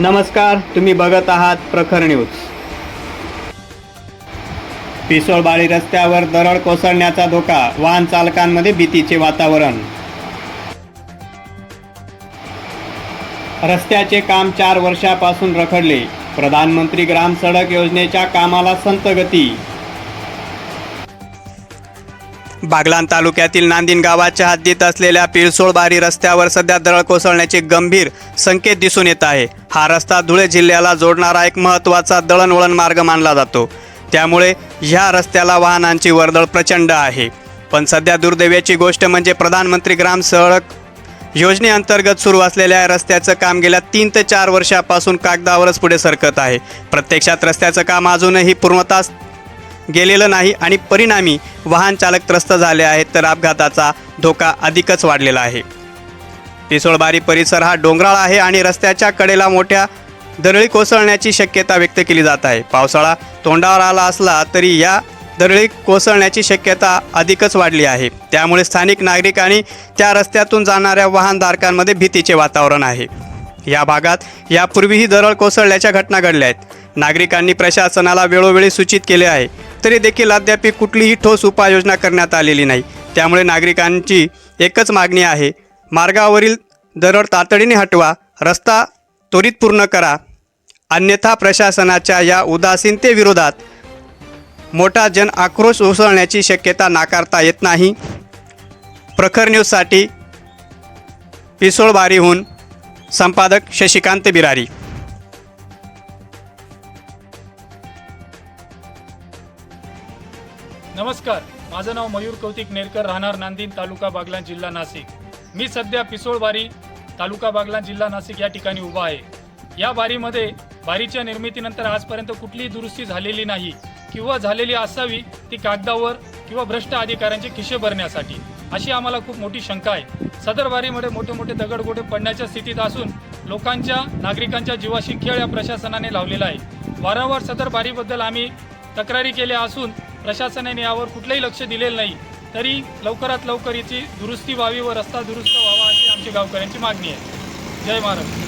नमस्कार तुम्ही बघत आहात प्रखर न्यूज. पिसोळबाळी रस्त्यावर दरड कोसळण्याचा धोका वाहन चालकांमध्ये भीतीचे वातावरण. रस्त्याचे काम चार वर्षापासून रखडले. प्रधानमंत्री ग्राम सडक योजनेच्या कामाला संत गती. बागलान तालुक्यातील नांदिन गावाच्या हद्दीत असलेल्या पिळसोळबारी रस्त्यावर सध्या दरड कोसळण्याचे गंभीर संकेत दिसून येत आहे. हा रस्ता धुळे जिल्ह्याला जोडणारा एक महत्त्वाचा दळणवळण मार्ग मानला जातो. त्यामुळे ह्या रस्त्याला वाहनांची वर्दळ प्रचंड आहे. पण सध्या दुर्दैवाची गोष्ट म्हणजे प्रधानमंत्री ग्राम सडक योजनेअंतर्गत सुरू असलेल्या रस्त्याचं काम गेल्या तीन ते चार वर्षापासून कागदावरच पुढे सरकत आहे. प्रत्यक्षात रस्त्याचं काम अजूनही पूर्णतः गेलेलं नाही आणि परिणामी वाहन चालक त्रस्त झाले आहेत तर अपघाताचा धोका अधिकच वाढलेला आहे. पिसोळबारी परिसर हा डोंगराळ आहे आणि रस्त्याच्या कडेला मोठ्या दरळी कोसळण्याची शक्यता व्यक्त केली जात आहे. पावसाळा तोंडावर आला असला तरी या दरळी कोसळण्याची शक्यता अधिकच वाढली आहे. त्यामुळे स्थानिक नागरिक आणि त्या रस्त्यातून जाणाऱ्या वाहनधारकांमध्ये भीतीचे वातावरण आहे. या भागात यापूर्वीही दरळ कोसळल्याच्या घटना घडल्या आहेत. नागरिकांनी प्रशासनाला वेळोवेळी सूचित केले आहे. तरी देखील अद्याप कुठलीही ठोस उपाययोजना करण्यात आलेली नाही. त्यामुळे नागरिकांची एकच मागणी आहे मार्गावरील दरड तातडीने हटवा रस्ता त्वरित पूर्ण करा. अन्यथा प्रशासनाच्या या उदासीनतेविरोधात मोठा जन आक्रोश उसळण्याची शक्यता नाकारता येत नाही. प्रखर न्यूजसाठी पिसोळबारीहून संपादक शशिकांत बिरारी. नमस्कार माझं नाव मयूर कौतिक नेरकर राहणार नांदिन तालुका बागलान जिल्हा नाशिक. मी सध्या पिसोळबारी तालुका बागलान जिल्हा नाशिक या ठिकाणी उभा आहे. या बारीमध्ये बारीच्या निर्मितीनंतर आजपर्यंत कुठलीही दुरुस्ती झालेली नाही किंवा झालेली असावी ती कागदावर किंवा भ्रष्ट अधिकाऱ्यांचे खिशे भरण्यासाठी. अशी आम्हाला खूप मोठी शंका आहे. सदर बारीमध्ये मोठे मोठे दगडगोटे पडण्याच्या स्थितीत असून लोकांच्या नागरिकांच्या जीवाशी खेळ या प्रशासनाने लावलेला आहे. वारंवार सदर बारीबद्दल आम्ही तक्रारी केल्या असून प्रशासनाने यावर कुठलंही लक्ष दिलेलं नाही तरी लवकरात लवकर याची दुरुस्ती व्हावी व रस्ता दुरुस्त व्हावा अशी आमची गावकऱ्यांची मागणी आहे. जय महाराष्ट्र.